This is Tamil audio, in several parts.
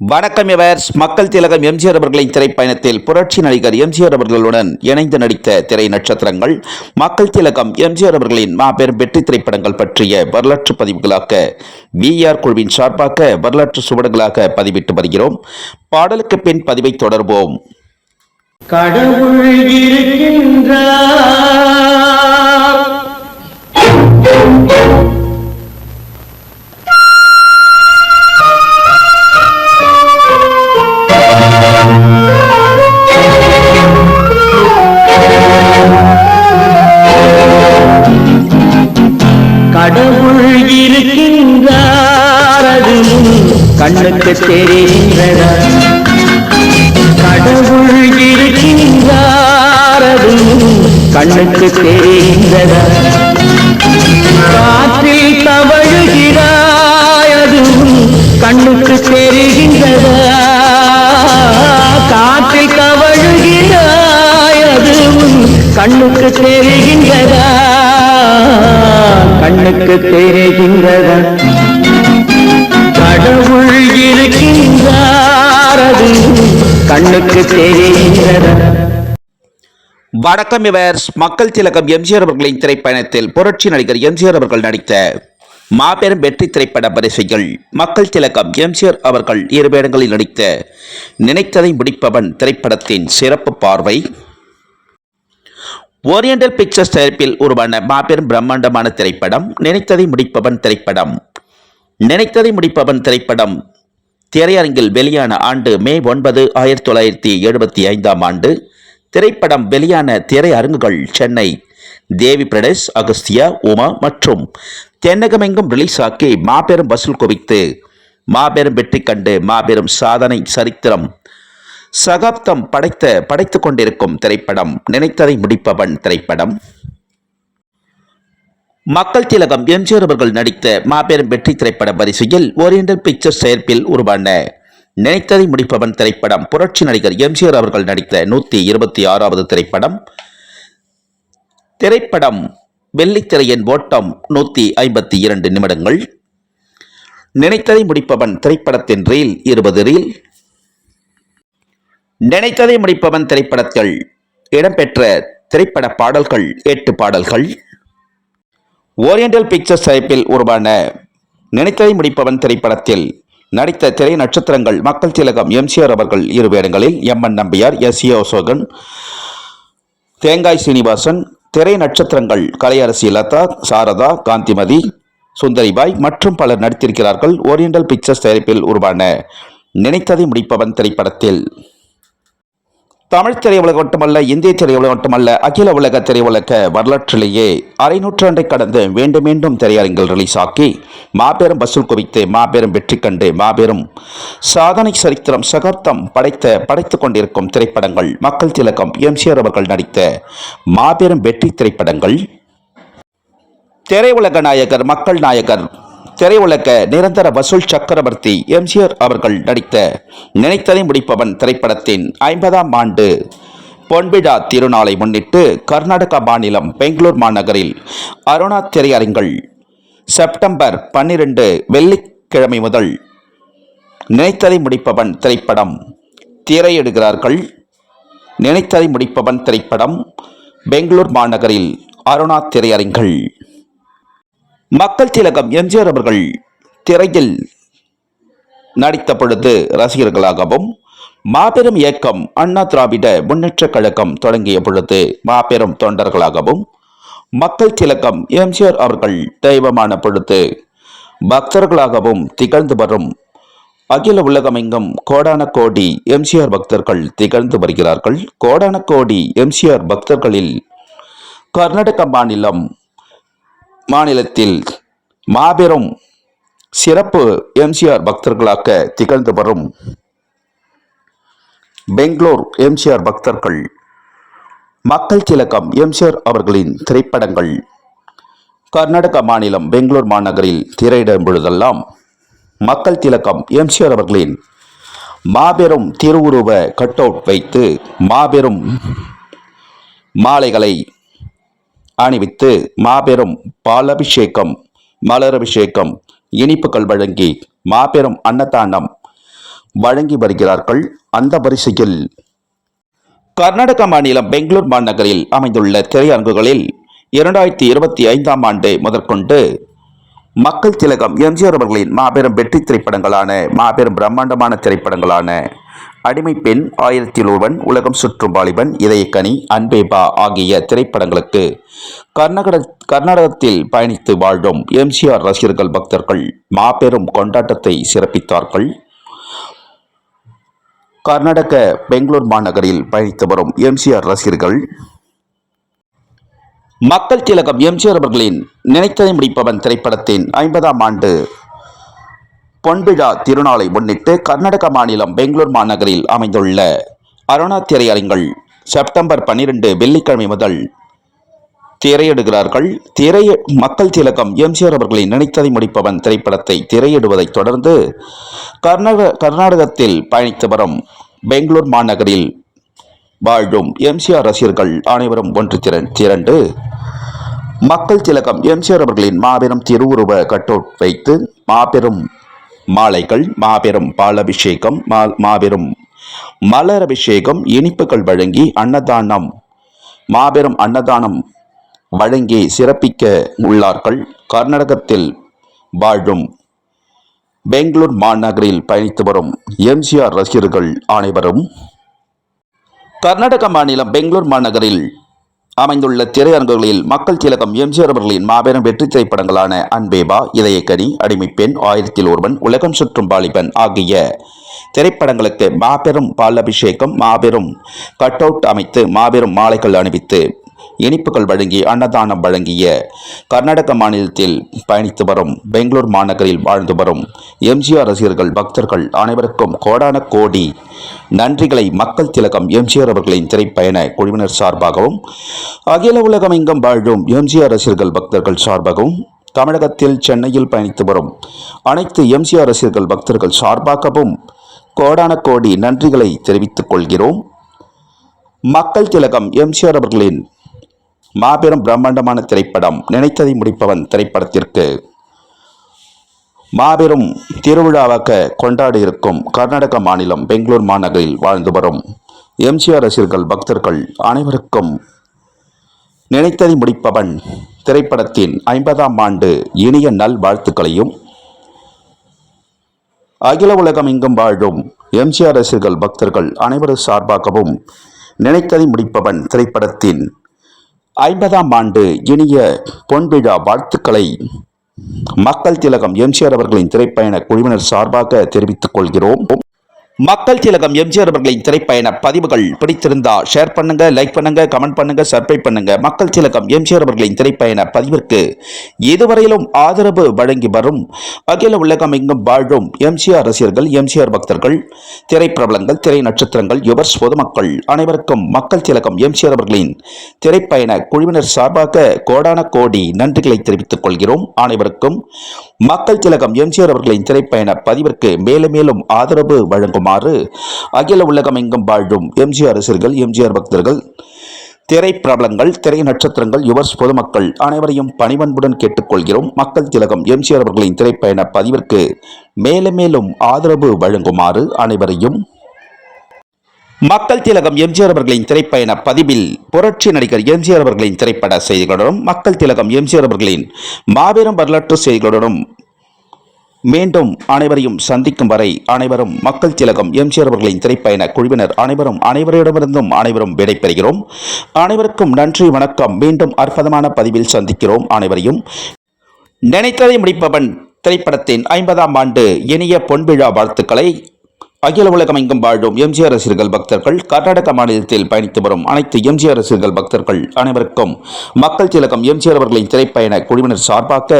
வணக்கம் எவர்ஸ் மக்கள் திலகம் எம்ஜிஆர் அவர்களின் திரைப்பயணத்தில் புரட்சி நடிகர் எம்ஜிஆர் அவர்களுடன் இணைந்து நடித்த திரை நட்சத்திரங்கள் மக்கள் திலகம் எம்ஜிஆர் அவர்களின் மாபெரும் வெற்றி திரைப்படங்கள் பற்றிய வரலாற்று பதிவுகளாக விஆர் குழுவின் சார்பாக வரலாற்று சுவடுகளாக பதிவிட்டு வருகிறோம். பாடலுக்கு பின் பதிவை தொடர்வோம். கடவுள் இருக்கின்றார் கடவுள் இருக்கின்றார். கண்ணுக்கு தெரிகின்றதா கடவுள் இருக்கின்றார். கண்ணுக்கு தெரிகின்றதா காற்றில் தவழுகிறாய். கண்ணுக்கு தெரிகின்றதா காற்றில் தவழுகிறாய். கண்ணுக்கு தெரிகின்றதா கண்ணுக்கு தெரிகின்றதா கடவுள் இருக்கின்றார் கண்ணுக்கு தெரிகின்றதா வணக்கம் இவர் மக்கள் திலகம் எம்ஜிஆர் அவர்களின் திரைப்பயணத்தில் புரட்சி நடிகர் எம்ஜிஆர் அவர்கள் நடித்த மாபெரும் வெற்றி திரைப்பட வரிசைகள். மக்கள் திலகம் எம்ஜிஆர் அவர்கள் இரு வேடங்களில் நடித்த நினைத்ததை முடிப்பவன் திரைப்படத்தின் சிறப்பு பார்வை ஓரியண்டல் பிக்சர்ஸ் தயாரிப்பில் உருவான மாபெரும் பிரம்மாண்டமான திரைப்படம் நினைத்ததை முடிப்பவன் திரைப்படம். நினைத்ததை முடிப்பவன் திரைப்படம். திரையரங்கில் வெளியான ஆண்டு மே ஒன்பது ஆயிரத்தி தொள்ளாயிரத்தி எழுபத்தி ஐந்தாம் ஆண்டு. திரைப்படம் வெளியான திரையரங்குகள் சென்னை தேவி பிரடேஷ் அகஸ்தியா உமா மற்றும் தென்னகமெங்கும் ரிலீஸ் ஆக்கி மாபெரும் வசூல் குவித்து மாபெரும் வெற்றி கண்டு மாபெரும் சாதனை சரித்திரம். சகாப்தம் படைத்த படைத்து கொண்டிருக்கும் திரைப்படம் நினைத்ததை முடிப்பவன் திரைப்படம். மக்கள் திலகம் எம்ஜிஆர் அவர்கள் நடித்த மாபெரும் வெற்றி திரைப்பட வரிசையில் ஓரியண்டல் பிக்சர்ஸ் செயற்பில் உருவான நினைத்ததை முடிப்பவன் திரைப்படம் புரட்சி நடிகர் எம்ஜிஆர் அவர்கள் நடித்த நூற்றி இருபத்தி ஆறாவது திரைப்படம். திரைப்படம் வெள்ளித்திரையின் ஓட்டம் நூற்றி ஐம்பத்தி இரண்டு நிமிடங்கள். நினைத்ததை முடிப்பவன் திரைப்படத்தின் ரீல் இருபது ரீல். நினைத்ததை முடிப்பவன் திரைப்படத்தில் இடம்பெற்ற திரைப்பட பாடல்கள் எட்டு பாடல்கள். ஓரியண்டல் பிக்சர்ஸ் தயாரிப்பில் உருவான நினைத்ததை முடிப்பவன் திரைப்படத்தில் நடித்த திரை நட்சத்திரங்கள் மக்கள் திலகம் எம்சிஆர் அவர்கள் இரு வேடங்களில் M N Nambiar S A Asokan Thengai Srinivasan திரை நட்சத்திரங்கள் கலையரசி லதா சாரதா காந்திமதி சுந்தரிபாய் மற்றும் பலர் நடித்திருக்கிறார்கள். ஓரியண்டல் பிக்சர்ஸ் தயாரிப்பில் உருவான நினைத்ததை முடிப்பவன் திரைப்படத்தில் தமிழ் திரையுலகம் மட்டுமல்ல இந்திய திரையுலகம் மட்டுமல்ல அகில உலக திரையுலக வரலாற்றிலேயே அரை நூற்றாண்டை கடந்து மீண்டும் மீண்டும் திரையரங்கில் ரிலீஸ் ஆக்கி மாபெரும் வசூல் குவித்து மாபெரும் வெற்றி கண்டு மாபெரும் சாதனை சரித்திரம் சகாப்தம் படைத்த படைத்துக் கொண்டிருக்கும் திரைப்படங்கள். மக்கள் திலகம் எம்சிஆர் அவர்கள் நடித்த மாபெரும் வெற்றி திரைப்படங்கள். திரையுலக நாயகர் மக்கள் நாயகர் திரையுலக நிரந்தர வசூல் சக்கரவர்த்தி எம்ஜிஆர் அவர்கள் நடித்த நினைத்ததை முடிப்பவன் திரைப்படத்தின் ஐம்பதாம் ஆண்டு பொன்விழா திருநாளை முன்னிட்டு கர்நாடகா மாநிலம் பெங்களூர் மாநகரில் அருணா திரையரங்கில் செப்டம்பர் பன்னிரண்டு வெள்ளிக்கிழமை முதல் நினைத்ததை முடிப்பவன் திரைப்படம் திரையிடுகிறார்கள். நினைத்ததை முடிப்பவன் திரைப்படம் பெங்களூர் மாநகரில் அருணா திரையரங்கில். மக்கள் திலகம் எம்ஜிஆர் அவர்கள் திரையில் நடித்த பொழுது ரசிகர்களாகவும் மாபெரும் இயக்கம் அண்ணா திராவிட முன்னேற்ற கழகம் தொடங்கிய பொழுது மாபெரும் தொண்டர்களாகவும் மக்கள் திலகம் எம்ஜிஆர் அவர்கள் தெய்வமான பொழுது பக்தர்களாகவும் திகழ்ந்து வரும் அகில உலகமெங்கும் கோடான கோடி எம்ஜிஆர் பக்தர்கள் திகழ்ந்து வருகிறார்கள். கோடான கோடி எம்ஜிஆர் பக்தர்களில் கர்நாடக மாநிலம் மாநிலத்தில் மாபெரும் சிறப்பு எம்சிஆர் பக்தர்களாக திகழ்ந்து வரும் பெங்களூர் எம்சிஆர் பக்தர்கள் மக்கள் திலகம் எம்சிஆர் அவர்களின் திரைப்படங்கள் கர்நாடக மாநிலம் பெங்களூர் மாநகரில் திரையிடும் பொழுதெல்லாம் மக்கள் திலகம் எம்சிஆர் அவர்களின் மாபெரும் திருவுருவ கட் அவுட் வைத்து மாபெரும் மாலைகளை அணிவித்து மாபெரும் பாலபிஷேகம் மலரபிஷேகம் இனிப்புகள் வழங்கி மாபெரும் அன்னதானம் வழங்கி வருகிறார்கள். அந்த வரிசையில் கர்நாடக மாநிலம் பெங்களூர் மாநகரில் அமைந்துள்ள திரையரங்குகளில் இரண்டாயிரத்தி இருபத்தி ஐந்தாம் ஆண்டு முதற்கொண்டு மக்கள் திலகம் எம்ஜிஆர் அவர்களின் மாபெரும் வெற்றி திரைப்படங்களான மாபெரும் பிரம்மாண்டமான திரைப்படங்களான அடிமை பெண் ஆயிரத்தில் ஒருவன் உலகம் சுற்றும் வாலிபன் இதயக்கனி அன்பேபா ஆகிய திரைப்படங்களுக்கு கர்நாடக கர்நாடகத்தில் பயணித்து வாழும் எம்ஜிஆர் ரசிகர்கள் பக்தர்கள். மாபெரும் கொண்டாட்டத்தை சிறப்பித்தார்கள். கர்நாடக பெங்களூர் மாநகரில் பயணித்து வரும் எம்ஜிஆர் ரசிகர்கள் மக்கள் திலகம் எம்ஜிஆர் அவர்களின் நினைத்ததை முடிப்பவன் திரைப்படத்தின் ஐம்பதாம் ஆண்டு. பொன்விழா திருநாளை முன்னிட்டு கர்நாடக மாநிலம் பெங்களூர் மாநகரில் அமைந்துள்ள அருணா திரையரங்கள் செப்டம்பர் பன்னிரெண்டு வெள்ளிக்கிழமை முதல் திரையிடுகிறார்கள். திரைய மக்கள் திலகம் எம்ஜிஆர் அவர்களின் நினைத்ததை முடிப்பவன் திரைப்படத்தை திரையிடுவதைத் தொடர்ந்து கர்நாடக கர்நாடகத்தில் பயணித்து வரும் பெங்களூர் மாநகரில் வாழும் எம்ஜிஆர் ரசிகர்கள் அனைவரும் ஒன்று திரண்டு மக்கள் திலகம் எம்ஜிஆர் அவர்களின் மாபெரும் திருவுருவ கட்டோட் வைத்து மாபெரும் மாலைகள் மாபெரும் பாலபிஷேகம் மா- மாபெரும் மலர் அபிஷேகம் இனிப்புகள் வழங்கி அன்னதானம் மாபெரும் அன்னதானம் வழங்கி சிறப்பிக்க உள்ளார்கள். கர்நாடகத்தில் வாழும் பெங்களூர் மாநகரில் பயணித்து வரும் எம்ஜிஆர் ரசிகர்கள் அனைவரும் கர்நாடக மாநிலம் பெங்களூர் மாநகரில் அமைந்துள்ள திரையரங்குகளில் மக்கள் திலகம் எம்ஜிஆர் அவர்களின் மாபெரும் வெற்றி திரைப்படங்களான அன்பேபா இதயக்கனி அடிமைப்பெண் ஆயிரத்தில் ஒருவன் உலகம் சுற்றும் வாலிபன் ஆகிய திரைப்படங்களுக்கு மாபெரும் பால் அபிஷேகம் மாபெரும் கட் அவுட் அமைத்து மாபெரும் மாலைகள் அணிவித்து இனிப்புகள் வழங்கி அன்னதானம் வழங்கிய கர்நாடக மாநிலத்தில் பயணித்து வரும் பெங்களூர் மாநகரில் வாழ்ந்து வரும் எம்ஜிஆர் ரசிகர்கள் பக்தர்கள் அனைவருக்கும் கோடான கோடி நன்றிகளை மக்கள் திலகம் எம்ஜிஆர் அவர்களின் திரைப்பயண குழுவினர் சார்பாகவும் அகில உலகம் எங்கும் வாழும் எம்ஜிஆர் ரசிகர்கள் பக்தர்கள் சார்பாகவும் தமிழகத்தில் சென்னையில் பயணித்து வரும் அனைத்து எம்ஜிஆர் ரசிகர்கள் பக்தர்கள் சார்பாகவும் கோடான கோடி நன்றிகளை தெரிவித்துக் கொள்கிறோம். மக்கள் திலகம் எம்ஜிஆர் அவர்களின் மாபெரும் பிரம்மாண்டமான திரைப்படம் நினைத்ததை முடிப்பவன் திரைப்படத்திற்கு. மாபெரும் திருவிழாவாக கொண்டாடி இருக்கும் கர்நாடக மாநிலம் பெங்களூர் மாநகரில் வாழ்ந்து வரும் எம்ஜிஆர் ரசிகர்கள் பக்தர்கள் அனைவருக்கும் நினைத்ததை முடிப்பவன் திரைப்படத்தின் ஐம்பதாம் ஆண்டு இனிய நல் வாழ்த்துக்களையும் அகில உலகம் எங்கும் வாழும் எம்ஜிஆர் ரசிகர்கள் பக்தர்கள் அனைவரும் சார்பாகவும் நினைத்ததை முடிப்பவன் திரைப்படத்தின் ஐம்பதாம் ஆண்டு இனிய பொன்விழா வாழ்த்துக்களை மக்கள் திலகம் எம்ஜிஆர் அவர்களின் திரைப்பயண குழுவினர் சார்பாக தெரிவித்துக் கொள்கிறோம். மக்கள் திலகம் எம்ஜிஆர் அவர்களின் திரைப்பயண பதிவுகள் பிடித்திருந்தா ஷேர் பண்ணுங்க லைக் பண்ணுங்க கமெண்ட் பண்ணுங்க சப்ஸ்கிரைப் பண்ணுங்க. மக்கள் திலகம் எம்ஜிஆர் அவர்களின் திரைப்பயண பதிவிற்கு இதுவரையிலும் ஆதரவு வழங்கி வரும் அகில உலகம் எங்கும் வாழும் எம்ஜிஆர் ரசிகர்கள் எம்ஜிஆர் பக்தர்கள் திரைப்பிரபலங்கள் திரை நட்சத்திரங்கள் யுவர்ஸ் பொதுமக்கள் அனைவருக்கும் மக்கள் திலகம் எம்ஜிஆர் அவர்களின் திரைப்பயண குழுவினர் சார்பாக கோடான கோடி நன்றிகளை தெரிவித்துக் கொள்கிறோம். அனைவருக்கும் மக்கள் திலகம் எம்ஜிஆர் அவர்களின் திரைப்பயண பதிவிற்கு மேலும் மேலும் ஆதரவு வழங்கும் வழங்குமாறு அகில உலகம் எங்கும் வாழும் எம்ஜிஆர் ரசிகர்கள் எம்ஜிஆர் பக்தர்கள் திரைப்பிரபலங்கள் திரை நட்சத்திரங்கள் யுவர்ஸ் பொதுமக்கள் அனைவரையும் பணிவன்புடன் கேட்டுக்கொள்கிறோம். மக்கள் திலகம் எம்ஜிஆர் அவர்களின் திரைப்பயண பதிவிற்கு மேலும் மேலும் ஆதரவு வழங்குமாறு அனைவரையும் மக்கள் திலகம் எம்ஜிஆர் அவர்களின் திரைப்பயண பதிவில் புரட்சி நடிகர் எம்ஜிஆர் அவர்களின் திரைப்பட செய்திகளுடனும் மக்கள் திலகம் எம்ஜிஆர் அவர்களின் மாபெரும் வரலாற்று செய்திகளுடனும் மீண்டும் அனைவரையும் சந்திக்கும் வரை அனைவரும் மக்கள் திலகம் எம்ஜிஆர் அவர்களின் திரைப்பயண குழுவினர் அனைவரும் அனைவரிடமிருந்தும் அனைவரும் விடைபெறுகிறோம் அனைவருக்கும் நன்றி வணக்கம். மீண்டும் அற்புதமான பதிவில் சந்திக்கிறோம் அனைவரையும். நினைத்ததை முடிப்பவன் திரைப்படத்தின் ஐம்பதாம் ஆண்டு இனிய பொன்விழா வாழ்த்துக்களை அகில உலகம் எங்கும் வாழும் எம்ஜிஆர் ரசிகர்கள் பக்தர்கள் கர்நாடக மாநிலத்தில் பயணித்து வரும் அனைத்து எம்ஜிஆர் ரசிகர்கள் பக்தர்கள் அனைவருக்கும் மக்கள் திலகம் எம்ஜிஆர் அவர்களின் திரைப்பயண குழுவினர் சார்பாக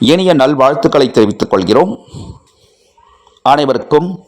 இனிய நல்வாழ்த்துக்களை தெரிவித்துக் கொள்கிறோம். அனைவருக்கும்